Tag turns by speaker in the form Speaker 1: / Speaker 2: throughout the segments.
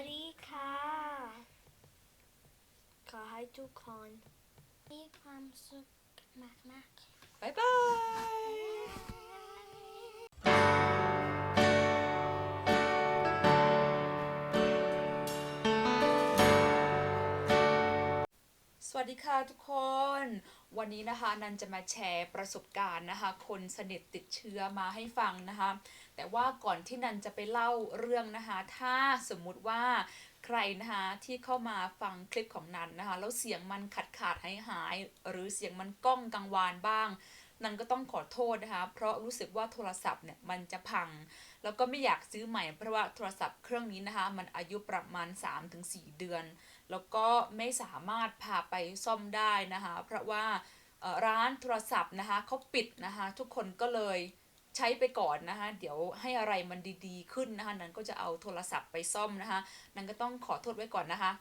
Speaker 1: วัสดีค่ะ ขอให้ทุกคนมีความสุขมากๆ
Speaker 2: บ๊ายบาย สวัสดีค่ะทุกคน วันนี้นะคะนันจะมาแชร์ประสบการณ์นะคะ คนสนิทติดเชื้อมาให้ฟังนะคะ แต่ว่าก่อนที่นันจะไปเล่าเรื่องนะคะ ถ้าสมมุติว่าใครนะคะที่เข้ามาฟังคลิปของนันนะคะ แล้วเสียงมันขาดขาดหายหายหรือเสียงมันก้องกังวานบ้าง นันก็ต้องขอโทษนะคะ เพราะรู้สึกว่าโทรศัพท์เนี่ยมันจะพัง แล้วก็ไม่อยากซื้อใหม่เพราะว่าโทรศัพท์เครื่องนี้นะคะ มันอายุประมาณ 3-4 เดือน แล้วก็ไม่สามารถพาไปซ่อมได้นะคะ เพราะว่าร้านโทรศัพท์นะคะเขาปิดนะคะ ทุกคนก็เลยใช้ไปก่อนนะคะ เดี๋ยวให้อะไรมันดีๆขึ้นนะคะ นั้นก็จะเอาโทรศัพท์ไปซ่อมนะคะ นั้นก็ต้องขอโทษไว้ก่อนนะคะ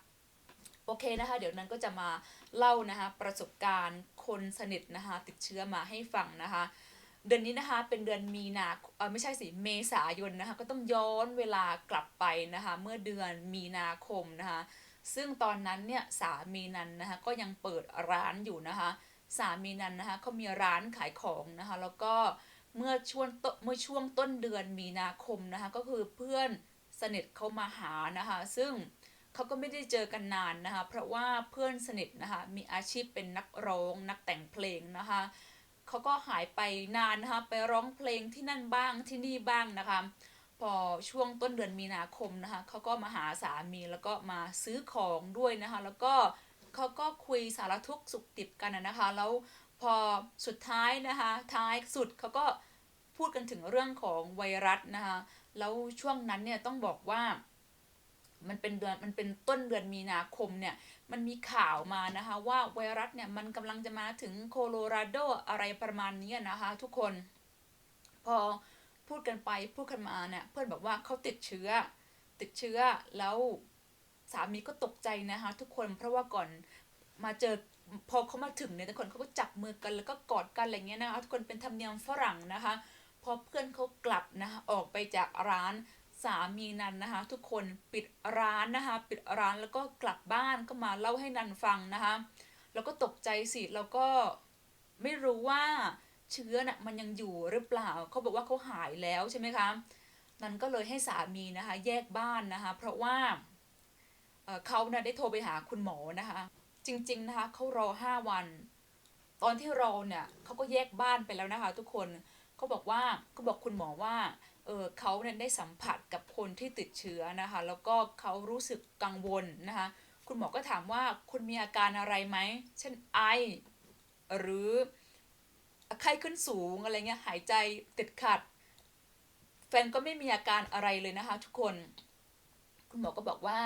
Speaker 2: โอเคนะคะ เดี๋ยวนั้นก็จะมาเล่านะคะ ประสบการณ์คนสนิทนะคะ ติดเชื้อมาให้ฟังนะคะ เดือนนี้นะคะเป็นเดือนมีนาเออไม่ใช่สิเมษายนนะคะก็ต้องย้อนเวลากลับไปนะคะเมื่อเดือนมีนาคมนะคะซึ่งตอนนั้นเนี่ยสามีนันนะคะก็ยังเปิดร้านอยู่นะคะสามีนันนะคะเขามีร้านขายของนะคะแล้วก็เมื่อช่วงเมื่อช่วงต้นเดือนมีนาคมนะคะก็คือเพื่อนสนิทเขามาหานะคะซึ่งเขาก็ไม่ได้เจอกันนานนะคะเพราะว่าเพื่อนสนิทนะคะมีอาชีพเป็นนักร้องนักแต่งเพลงนะคะ เขาก็หายไปนานนะคะไปร้องเพลงที่นั่นบ้างที่นี่บ้างนะคะ พอช่วงต้นเดือนมีนาคมนะคะเขาก็มาหาสามีแล้วก็มาซื้อของด้วยนะคะ แล้วก็เขาก็คุยสารทุกข์สุขติดกันนะนะคะ แล้วพอสุดท้ายนะคะ ท้ายสุดเขาก็พูดกันถึงเรื่องของไวรัสนะคะ แล้วช่วงนั้นเนี่ยต้องบอกว่า มันเป็นเดือนมันเป็นต้นเดือนมีนาคมเนี่ยมันมีข่าวมานะคะว่าไวรัสเนี่ยมันกำลังจะมาถึงโคโลราโดอะไรประมาณนี้นะคะทุกคน พอพูดกันไปพูดกันมาเนี่ยเพื่อนบอกว่าเขาติดเชื้อ ติดเชื้อแล้วสามีก็ตกใจนะคะทุกคนเพราะว่าก่อนมาเจอพอเขามาถึงเนี่ยทุกคนเขาก็จับมือกันแล้วก็กอดกันอะไรเงี้ยนะคะทุกคนเป็นธรรมเนียมฝรั่งนะคะ พอเพื่อนเขากลับนะคะออกไปจากร้าน สามีนันนะคะ ทุกคนปิดร้านนะคะ ปิดร้านแล้วก็กลับบ้านก็มาเล่าให้นันฟังนะคะ แล้วก็ตกใจสิแล้วก็ไม่รู้ว่าเชื้อน่ะมันยังอยู่หรือเปล่าเขาบอกว่าเขาหายแล้วใช่ไหมคะนันก็เลยให้สามีนะคะ แยกบ้านนะคะ เพราะว่าเอ่อเขาน่ะได้โทรไปหาคุณหมอนะคะ จริง ๆนะคะเขารอห้าวัน ตอนที่รอเนี่ยเขาก็แยกบ้านไปแล้วนะคะ ทุกคนเขาบอกว่าเขาบอกคุณหมอว่า เออเขาเนี่ยได้สัมผัสกับคนที่ติดเชื้อนะคะ แล้วก็เขารู้สึกกังวลนะคะ คุณหมอก็ถามว่าคุณมีอาการอะไรไหม เช่นไอ หรือไข้ขึ้นสูงอะไรเงี้ย หายใจติดขัด แฟนก็ไม่มีอาการอะไรเลยนะคะทุกคน คุณหมอก็บอกว่า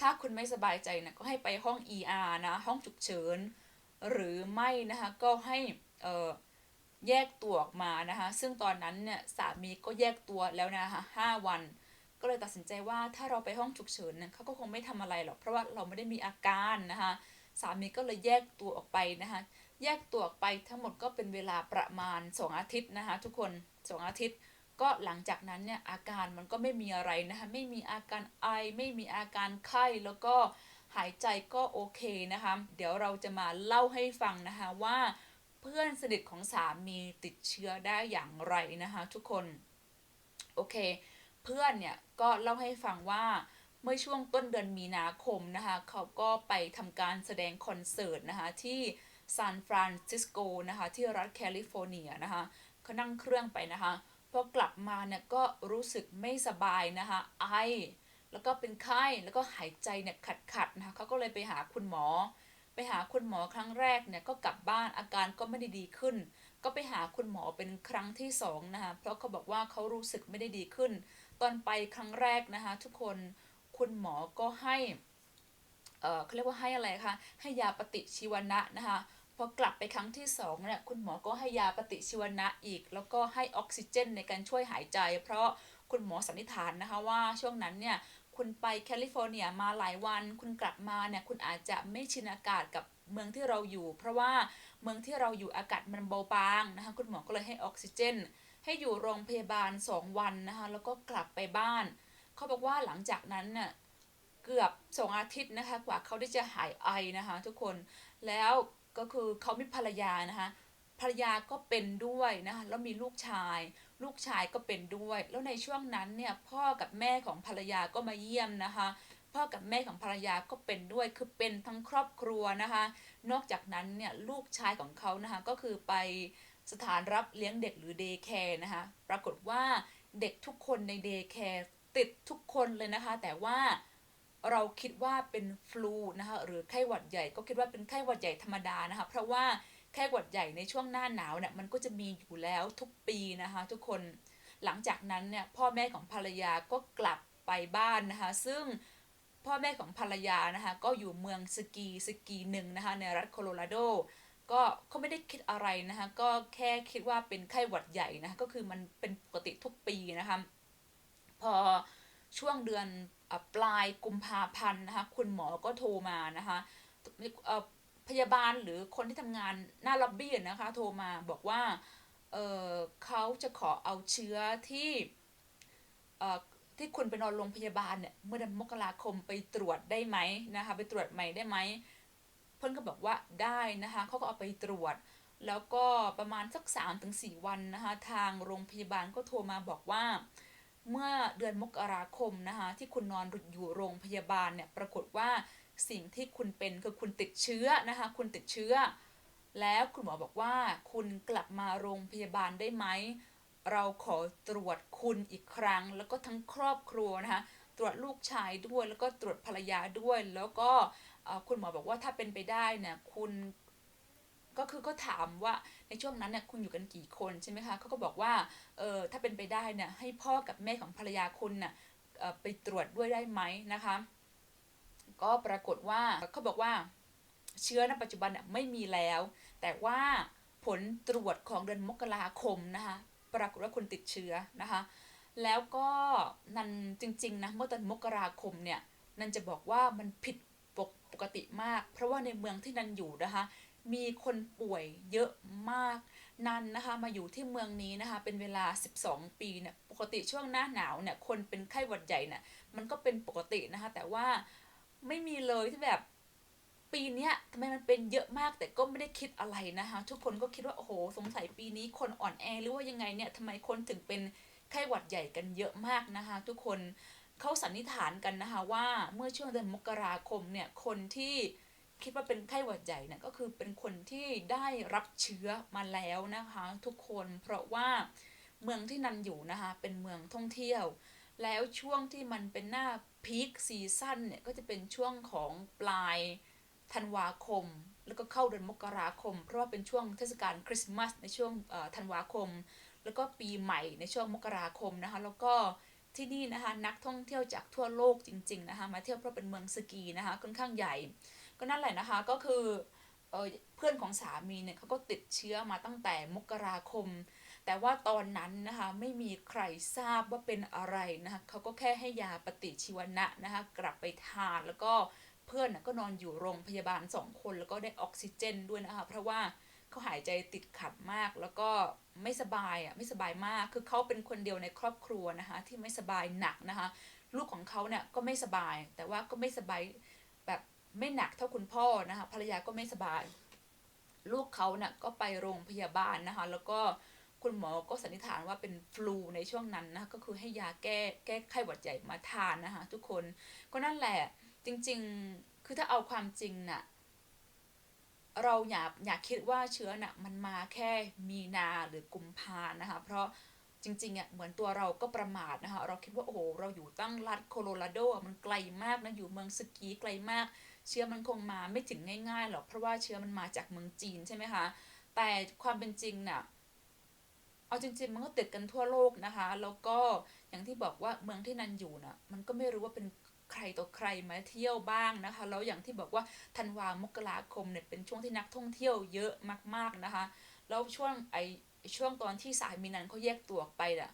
Speaker 2: ถ้าคุณไม่สบายใจนะก็ให้ไปห้อง ER นะ ห้องฉุกเฉิน หรือไม่นะคะ ก็ให้เอ่อ แยกตัวออกมานะคะ ซึ่งตอนนั้นเนี่ยสามีก็แยกตัวแล้วนะคะห้าวัน ก็เลยตัดสินใจว่าถ้าเราไปห้องฉุกเฉินเขาก็คงไม่ทำอะไรหรอก เพราะว่าเราไม่ได้มีอาการนะคะสามีก็เลยแยกตัวออกไปนะคะ แยกตัวออกไปทั้งหมดก็เป็นเวลาประมาณ 2 อาทิตย์นะคะ ทุกคน2อาทิตย์ ก็หลังจากนั้นเนี่ยอาการมันก็ไม่มีอะไรนะคะ ไม่มีอาการไอ ไม่มีอาการไข้ แล้วก็หายใจก็โอเคนะคะ เดี๋ยวเราจะมาเล่าให้ฟังนะคะว่า เพื่อนสนิทของสามีติดเชื้อได้อย่างไรนะคะทุกคน โอเค เพื่อนเนี่ยก็เล่าให้ฟังว่าเมื่อช่วงต้นเดือนมีนาคมนะคะเขาก็ไปทำการแสดงคอนเสิร์ตนะคะที่ซานฟรานซิสโกนะคะที่รัฐแคลิฟอร์เนียนะคะเขานั่งเครื่องไปนะคะพอกลับมาเนี่ยก็รู้สึกไม่สบายนะคะไอ แล้วก็เป็นไข้แล้วก็หายใจเนี่ยขัดขัดนะคะเขาก็เลยไปหาคุณหมอ ไปหาคุณหมอครั้งแรกเนี่ยก็กลับบ้านอาการก็ไม่ได้ดีขึ้น ก็ไปหาคุณหมอเป็นครั้งที่สองนะคะเพราะเขาบอกว่าเขารู้สึกไม่ได้ดีขึ้น ตอนไปครั้งแรกนะคะทุกคนคุณหมอก็ให้เออเขาเรียกว่าให้อะไรคะให้ยาปฏิชีวนะนะคะพอกลับไปครั้งที่สองเนี่ยคุณหมอก็ให้ยาปฏิชีวนะอีก แล้วก็ให้ออกซิเจนในการช่วยหายใจ เพราะคุณหมอสันนิษฐานนะคะว่าช่วงนั้นเนี่ย คุณไปแคลิฟอร์เนียมาหลายวัน คุณกลับมาเนี่ยคุณอาจจะไม่ชินอากาศกับเมืองที่เราอยู่ เพราะว่าเมืองที่เราอยู่อากาศมันเบาบางนะคะคุณหมอก็เลยให้ออกซิเจน ให้อยู่โรงพยาบาล 2 วันนะคะแล้วก็กลับไปบ้าน เขาบอกว่าหลังจากนั้นเน่ะเกือบสองอาทิตย์นะคะกว่าเขาที่จะหายไอนะคะทุกคนแล้วก็คือเขามีภรรยานะคะภรรยาก็เป็นด้วยนะคะแล้วมีลูกชาย ลูกชายก็เป็นด้วย แล้วในช่วงนั้นเนี่ยพ่อกับแม่ของภรรยาก็มาเยี่ยมนะคะ พ่อกับแม่ของภรรยาก็เป็นด้วยคือเป็นทั้งครอบครัวนะคะ นอกจากนั้นเนี่ยลูกชายของเขานะคะก็คือไปสถานรับเลี้ยงเด็กหรือเดย์แคร์นะคะปรากฏว่าเด็กทุกคนในเดย์แคร์ติดทุกคนเลยนะคะ แต่ว่าเราคิดว่าเป็นฟลูนะคะหรือไข้หวัดใหญ่ก็คิดว่าเป็นไข้หวัดใหญ่ธรรมดานะคะ เพราะว่า ไข้หวัดใหญ่ในช่วงหน้าหนาวเนี่ยมันก็จะมีอยู่แล้วทุกปีนะคะ ทุกคนหลังจากนั้นเนี่ยพ่อแม่ของภรรยาก็กลับไปบ้านนะคะ ซึ่งพ่อแม่ของภรรยานะคะก็อยู่เมืองสกีสกีหนึ่งนะคะในรัฐโคโลราโดก็เขาไม่ได้คิดอะไรนะคะก็แค่คิดว่าเป็นไข้หวัดใหญ่นะคะก็คือมันเป็นปกติทุกปีนะคะพอช่วงเดือนอปลายกุมภาพันธ์นะคะคุณหมอก็โทรมานะคะเอ่อ พยาบาลหรือคนที่ทำงานหน้าล็อบบี้นะคะ โทรมาบอกว่าเอ่อเขาจะขอเอาเชื้อที่เอ่อที่คุณไปนอนโรงพยาบาลเนี่ยเมื่อเดือนมกราคมไปตรวจได้ไหมนะคะไปตรวจใหม่ได้ไหมเพื่อนก็บอกว่าได้นะคะเขาก็เอาไปตรวจ แล้วก็ประมาณสัก3-4ถึงวันนะคะทางโรงพยาบาลก็โทรมาบอกว่าเมื่อเดือนมกราคมนะคะที่คุณนอนอยู่โรงพยาบาลเนี่ยปรากฏว่า สิ่งที่คุณเป็นคือคุณติดเชื้อนะคะ คุณติดเชื้อ แล้วคุณหมอบอกว่าคุณกลับมาโรงพยาบาลได้ไหม เราขอตรวจคุณอีกครั้ง แล้วก็ทั้งครอบครัวนะคะ ตรวจลูกชายด้วยแล้วก็ตรวจภรรยาด้วย แล้วก็คุณหมอบอกว่าถ้าเป็นไปได้เนี่ยคุณก็คือก็ถามว่าในช่วงนั้นเนี่ยคุณอยู่กันกี่คนใช่ไหมคะเขาก็บอกว่าเออถ้าเป็นไปได้เนี่ยให้พ่อกับแม่ของภรรยาคุณน่ะไปตรวจด้วยได้ไหมนะคะ ก็ปรากฏว่าเขาบอกว่าเชื้อณปัจจุบันไม่มีแล้ว แต่ว่าผลตรวจของเดือนมกราคมนะคะปรากฏว่าคุณติดเชื้อนะคะ แล้วก็นันจริงๆนะเมื่อตอนมกราคมเนี่ยนันจะบอกว่ามันผิดปกปกติมาก เพราะว่าในเมืองที่นันอยู่นะคะ มีคนป่วยเยอะมากนันนะคะมาอยู่ที่เมืองนี้นะคะ เป็นเวลา 12 ปีเนี่ยปกติช่วงหน้าหนาวเนี่ยคนเป็นไข้หวัดใหญ่เนี่ยมันก็เป็นปกตินะคะ แต่ว่า ไม่มีเลยที่แบบ ปีเนี้ยทำไมมันเป็นเยอะมากแต่ก็ไม่ได้คิดอะไรนะคะ ทุกคนก็คิดว่าโอ้โหสงสัยปีนี้คนอ่อนแอหรือว่ายังไงเนี่ยทำไมคนถึงเป็นไข้หวัดใหญ่กันเยอะมากนะคะ ทุกคนเขาสันนิษฐานกันนะคะว่าเมื่อช่วงเดือนมกราคมเนี่ยคนที่คิดว่าเป็นไข้หวัดใหญ่เนี่ยก็คือเป็นคนที่ได้รับเชื้อมาแล้วนะคะ ทุกคนเพราะว่าเมืองที่นันอยู่นะคะเป็นเมืองท่องเที่ยว แล้วช่วงที่มันเป็นหน้าพีคซีซั่นเนี่ยก็จะเป็นช่วงของปลายธันวาคม แล้วก็เข้าเดือนมกราคม เพราะว่าเป็นช่วงเทศกาลคริสต์มาสในช่วงธันวาคม แล้วก็ปีใหม่ในช่วงมกราคมนะคะ แล้วก็ที่นี่นะคะนักท่องเที่ยวจากทั่วโลกจริงๆนะคะมาเที่ยวเพราะเป็นเมืองสกีนะคะค่อนข้างใหญ่ ก็นั่นแหละนะคะก็คือเพื่อนของสามีเนี่ยเขาก็ติดเชื้อมาตั้งแต่มกราคม แต่ว่าตอนนั้นนะคะไม่มีใครทราบว่าเป็นอะไรนะคะเขาก็แค่ให้ยาปฏิชีวนะนะคะกลับไปทานแล้วก็เพื่อนก็นอนอยู่โรงพยาบาลสองคนแล้วก็ได้ออกซิเจนด้วยนะคะเพราะว่าเขาหายใจติดขัดมากแล้วก็ไม่สบายอะไม่สบายมากคือเขาเป็นคนเดียวในครอบครัวนะคะที่ไม่สบายหนักนะคะลูกของเขาเนี่ยก็ไม่สบาย แต่ว่าก็ไม่สบายแบบไม่หนักเท่าคุณพ่อนะคะภรรยาก็ไม่สบาย ลูกเขาเนี่ยก็ไปโรงพยาบาลนะคะแล้วก็ คุณหมอก็สันนิษฐานว่าเป็นฟลูในช่วงนั้นนะคะก็คือให้ยาแก้แก้ไข้หวัดใหญ่มาทานนะคะทุกคนก็นั่นแหละจริงๆคือถ้าเอาความจริงน่ะเราอย่าอย่าคิดว่าเชื้อน่ะมันมาแค่มีนาหรือกุมภานะคะ เพราะจริงๆอะเหมือนตัวเราก็ประมาทนะคะ เราคิดว่าโอ้โหเราอยู่ตั้งรัฐโคโลราโดมันไกลมากนะอยู่เมืองสกีไกลมาก เชื้อมันคงมาไม่ถึงง่ายๆหรอกเพราะว่าเชื้อมันมาจากเมืองจีนใช่ไหมคะแต่ความเป็นจริงน่ะ เอาจริงๆ มันก็ติดกันทั่วโลกนะคะ แล้วก็อย่างที่บอกว่าเมืองที่นันอยู่น่ะมันก็ไม่รู้ว่าเป็นใครต่อใครมาเที่ยวบ้างนะคะ แล้วอย่างที่บอกว่าธันวามกราคมเนี่ยเป็นช่วงที่นักท่องเที่ยวเยอะมากๆนะคะ แล้วช่วงไอช่วงตอนที่สายมีนันเขาแยกตัวออกไปน่ะ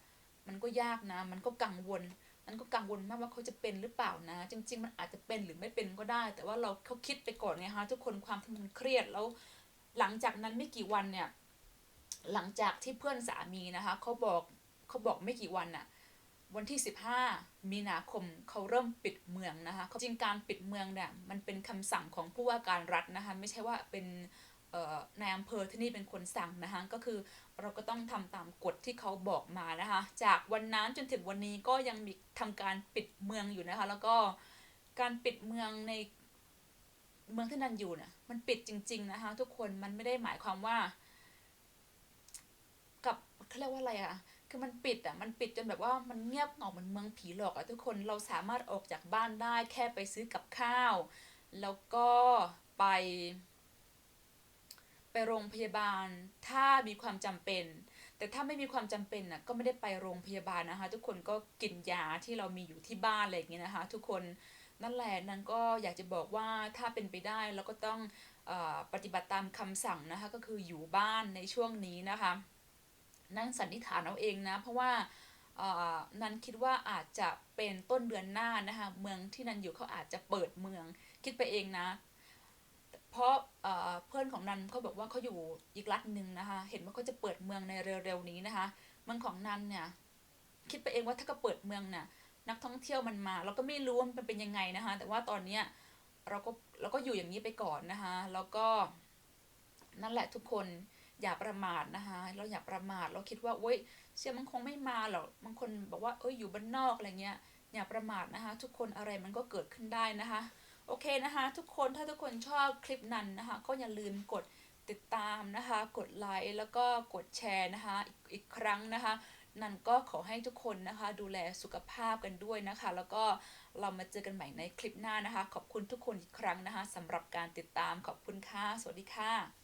Speaker 2: มันก็ยากนะ มันก็กังวล มันก็กังวลมากว่าเขาจะเป็นหรือเปล่านะ จริง ๆ มันอาจจะเป็นหรือไม่เป็นก็ได้ แต่ว่าเราเขาคิดไปก่อนไงคะทุกคนความที่มันเครียดแล้ว หลังจากนั้นไม่กี่วันเนี่ย หลังจากที่เพื่อนสามีนะคะเขาบอกเขาบอกไม่กี่วันน่ะวันที่ 15 มีนาคมเขาเริ่มปิดเมืองนะคะจริงการปิดเมืองเนี่ยมันเป็นคำสั่งของผู้ว่าการรัฐนะคะไม่ใช่ว่าเป็นนายอำเภอที่นี่เป็นคนสั่งนะคะก็คือเราก็ต้องทำตามกฎที่เขาบอกมานะคะจากวันนั้นจนถึงวันนี้ก็ยังมีทำการปิดเมืองอยู่นะคะแล้วก็การปิดเมืองในเมืองที่นันอยู่เนี่ยมันปิดจริง ๆนะคะ ทุกคนมันไม่ได้หมายความว่า เขาเรียกว่าอะไรอะคือมันปิดอะมันปิดจนแบบว่ามันเงียบเหงาเหมือนเมืองผีหลอกอะทุกคนเราสามารถออกจากบ้านได้แค่ไปซื้อกับข้าว แล้วก็ไป ไปโรงพยาบาล ถ้ามีความจำเป็น แต่ถ้าไม่มีความจำเป็นน่ะก็ไม่ได้ไปโรงพยาบาลนะคะ ทุกคนก็กินยาที่เรามีอยู่ที่บ้านอะไรอย่างเงี้ยนะคะ ทุกคนนั่นแหละนั้นก็อยากจะบอกว่าถ้าเป็นไปได้เราก็ต้องอปฏิบัติตามคำสั่งนะคะก็คืออยู่บ้านในช่วงนี้นะคะ นั่นสันนิษฐานเอาเองนะ เพราะว่านันคิดว่าอาจจะเป็นต้นเดือนหน้านะคะ เมืองที่นันอยู่เขาอาจจะเปิดเมือง คิดไปเองนะ เพราะเอ่อเพื่อนของนันเขาบอกว่าเขาอยู่อีกรัฐหนึ่งนะคะ เห็นว่าเขาจะเปิดเมืองในเร็วๆนี้นะคะ เมืองของนันเนี่ย คิดไปเองว่าถ้าก็เปิดเมืองเนี่ยนักท่องเที่ยวมันมา เราก็ไม่รู้ว่ามันเป็นยังไงนะคะ แต่ว่าตอนเนี้ยเราก็เราก็อยู่อย่างนี้ไปก่อนนะคะ แล้วก็นั่นแหละทุกคน อย่าประมาทนะคะ เราอย่าประมาท เราคิดว่าโอ๊ยเชื่อมันคงไม่มาหรอก บางคนบอกว่าเอ้ยอยู่บ้านนอกอะไรเงี้ย อย่าประมาทนะคะ ทุกคนอะไรมันก็เกิดขึ้นได้นะคะ โอเคนะคะ ทุกคนถ้าทุกคนชอบคลิปนั้นนะคะ ก็อย่าลืมกดติดตามนะคะ กดไลค์แล้วก็กดแชร์นะคะ อีกอีกครั้งนะคะ นันก็ขอให้ทุกคนนะคะ ดูแลสุขภาพกันด้วยนะคะ แล้วก็เรามาเจอกันใหม่ในคลิปหน้านะคะ ขอบคุณทุกคนอีกครั้งนะคะสำหรับการติดตามขอบคุณค่ะ สวัสดีค่ะ